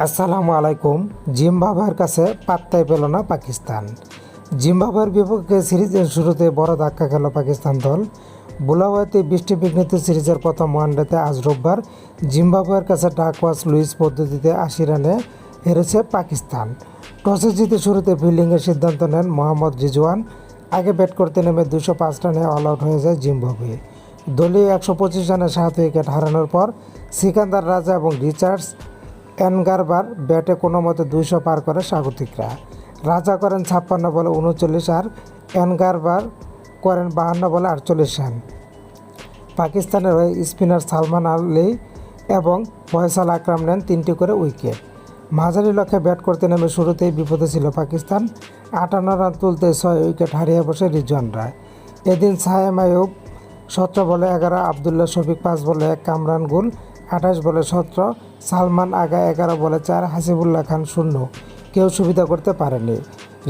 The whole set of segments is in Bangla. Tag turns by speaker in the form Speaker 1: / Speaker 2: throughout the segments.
Speaker 1: আসসালামু আলাইকুম। জিম্বাবুয়ের কাছে পাত্তাই পেল না পাকিস্তান। জিম্বাবুয়ের বিপক্ষে সিরিজের শুরুতে বড় ধাক্কা খেল পাকিস্তান দল। বুলাওয়াতে বৃষ্টি বিঘ্নিত সিরিজের প্রথম ওয়ানডেতে আজ রোববার জিম্বাবুয়ের কাছে ডাকওয়াস লুইস পদ্ধতিতে আশি রানে হেরেছে পাকিস্তান। টসে জিতে শুরুতে ফিল্ডিংয়ের সিদ্ধান্ত নেন মোহাম্মদ রিজওয়ান। আগে ব্যাট করতে নেমে দুশো পাঁচ রানে অল আউট হয়ে যায় জিম্বাবুয়ে। দলীয় একশো পঁচিশ রানে সাত উইকেট হারানোর পর সিকান্দার রাজা এবং রিচার্ডস এনগারবার ব্যাটে কোনো মতে দুইশো পার করে স্বাগতিকরা। রাজা করেন ছাপ্পান্ন বলে উনচল্লিশ আর এনগারবার করেন বাহান্ন বলে আটচল্লিশ রান। পাকিস্তানের হয়ে স্পিনার সালমান আলী এবং ফয়সাল আকরাম নেন তিনটি করে উইকেট। মাঝারি লক্ষ্যে ব্যাট করতে নেমে শুরুতেই বিপদে ছিল পাকিস্তান। আটান্ন রান তুলতে ছয় উইকেট হারিয়ে বসে রিজওয়ানরা এদিন সায়েম আয়ুব সতেরো বলে এগারো, আবদুল্লাহ শফিক পাঁচ বলে এক কামরান গুল আঠাশ বলে সতেরো, সালমান আগা এগারো বলে চার, হাসিবুল্লাহ খান শূন্য। কেউ সুবিধা করতে পারেনি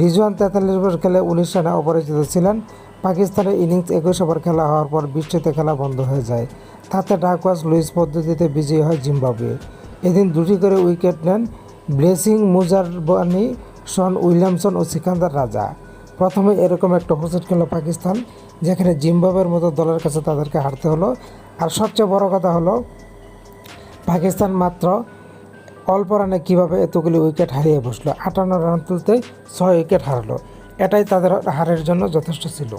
Speaker 1: রিজওয়ান তেতাল্লিশ ওভার খেলে উনিশ রানে অপরাজিত ছিলেন। পাকিস্তানের ইনিংস একুশ ওভার খেলা হওয়ার পর বৃষ্টিতে খেলা বন্ধ হয়ে যায়। তাতে ডাকওয়াস লুইস পদ্ধতিতে বিজয়ী হয় জিম্বাবুয়ে। এদিন দুটি করে উইকেট নেন ব্লেসিং মুজারবানি, শন উইলিয়ামসন ও সিকান্দার রাজা। প্রথমে এরকম একটা হোসেট খেলো পাকিস্তান, যেখানে জিম্বাবের মতো দলের কাছে তাদেরকে হারতে হলো। আর সবচেয়ে বড় কথা হলো পাকিস্তান মাত্র অল্প রানে কীভাবে এতগুলি উইকেট হারিয়ে বসল? আটান্ন রান তুলতে ছয় উইকেট হারালো। এটাই তাদের হারের জন্য যথেষ্ট ছিল।